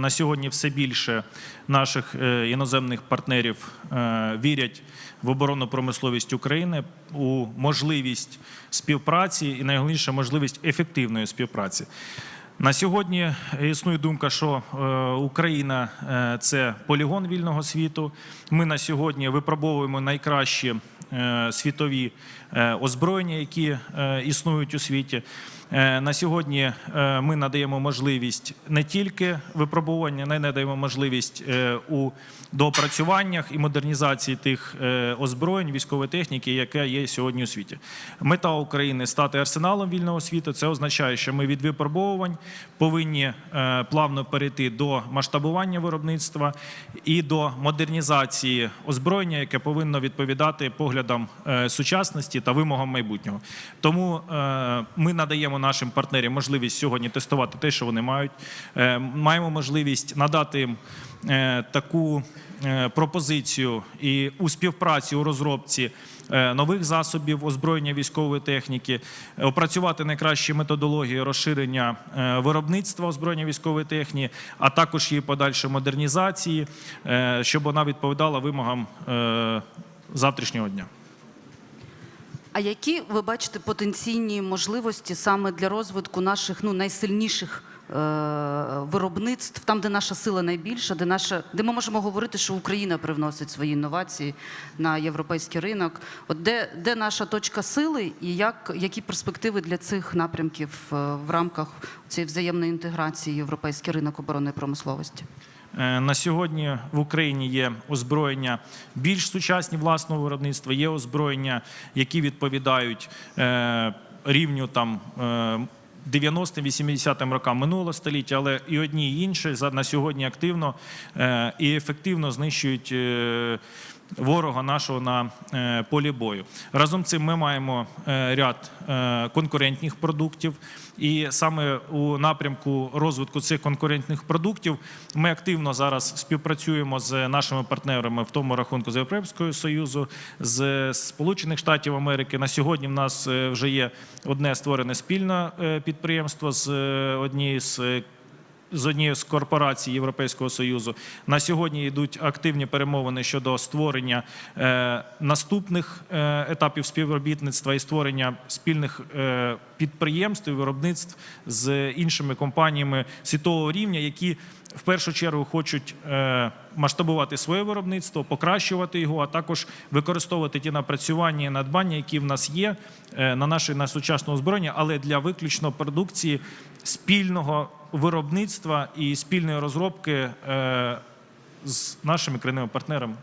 На сьогодні все більше наших е, іноземних партнерів е, вірять в оборонну промисловість України, у можливість співпраці і найголовніше можливість ефективної співпраці. На сьогодні існує думка, що е, Україна е, це полігон вільного світу. Ми на сьогодні випробовуємо найкращі е, світові е, озброєння, які е, існують у світі. Е, На сьогодні е, ми надаємо можливість не тільки випробування, не надаємо можливість е, у доопрацюваннях і модернізації тих е, озброєнь військової техніки, яка є сьогодні у світі. Мета України стати арсеналом вільного світу. Це означає, що ми від випробовувань повинні е, плавно перейти до масштабування виробництва і до модернізації озброєння, яке повинно відповідати поглядам е, сучасності та вимогам майбутнього. Тому е, ми надаємо нашим партнерам можливість сьогодні тестувати те, що вони мають. Е, Маємо можливість надати їм таку пропозицію і у співпраці у розробці нових засобів озброєння військової техніки, опрацювати найкращі методології розширення виробництва озброєння військової техніки, а також її подальшої модернізації, щоб вона відповідала вимогам завтрашнього дня. А які ви бачите потенційні можливості саме для розвитку наших ну найсильніших е- виробництв, там, де наша сила найбільша, де наша, де ми можемо говорити, що Україна привносить свої інновації на європейський ринок? От де, де наша точка сили, і як які перспективи для цих напрямків е, в рамках цієї взаємної інтеграції європейський ринок оборонної промисловості? Е, На сьогодні в Україні є озброєння більш сучасні власного виробництва, є озброєння, які відповідають е, рівню там. е, 90-80 рокам минулого століття, але і одні, і інші на сьогодні активно е, і ефективно знищують е, ворога нашого на е, полі бою. Разом з цим ми маємо е, ряд е, конкурентних продуктів, і саме у напрямку розвитку цих конкурентних продуктів ми активно зараз співпрацюємо з нашими партнерами в тому рахунку з Європейського Союзу, з Сполучених Штатів Америки. На сьогодні в нас вже є одне створене спільне підприємство з однією з з однією з корпорацій Європейського союзу. На сьогодні йдуть активні перемовини щодо створення е, наступних е, етапів співробітництва і створення спільних е, підприємств і виробництв з іншими компаніями світового рівня, які в першу чергу хочуть е, масштабувати своє виробництво, покращувати його, а також використовувати ті напрацювання і надбання, які в нас є е, на наше на сучасне озброєння, але для виключно продукції спільного виробництва і спільної розробки е, з нашими країнами партнерами.